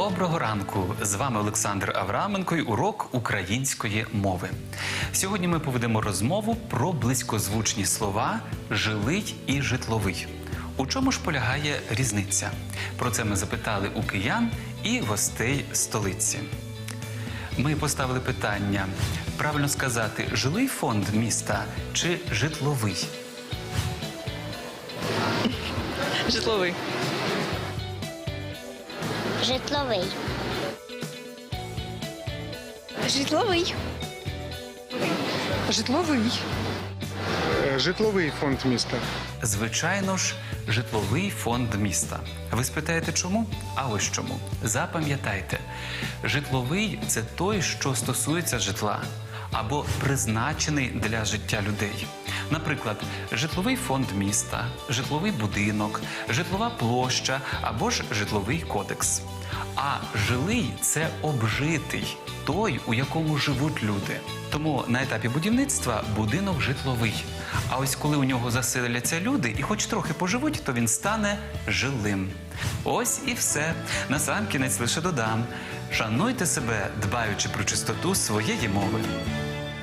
Доброго ранку! З вами Олександр Авраменко і урок української мови. Сьогодні ми поведемо розмову про близькозвучні слова жилий і житловий. У чому ж полягає різниця? Про це ми запитали у киян і гостей столиці. Ми поставили питання: правильно сказати, жилий фонд міста чи житловий? Житловий. Житловий. Житловий. Житловий. Е, Житловий фонд міста. Звичайно ж, житловий фонд міста. Ви спитаєте, чому? А ось чому. Запам'ятайте, житловий це той, що стосується житла або призначений для життя людей. Наприклад, житловий фонд міста, житловий будинок, житлова площа або ж житловий кодекс. А жилий це обжитий, той, у якому живуть люди. Тому на етапі будівництва будинок житловий. А ось коли у нього заселяться люди і хоч трохи поживуть, то він стане жилим. Ось і все. Насамкінець лише додам. Шануйте себе, дбаючи про чистоту своєї мови.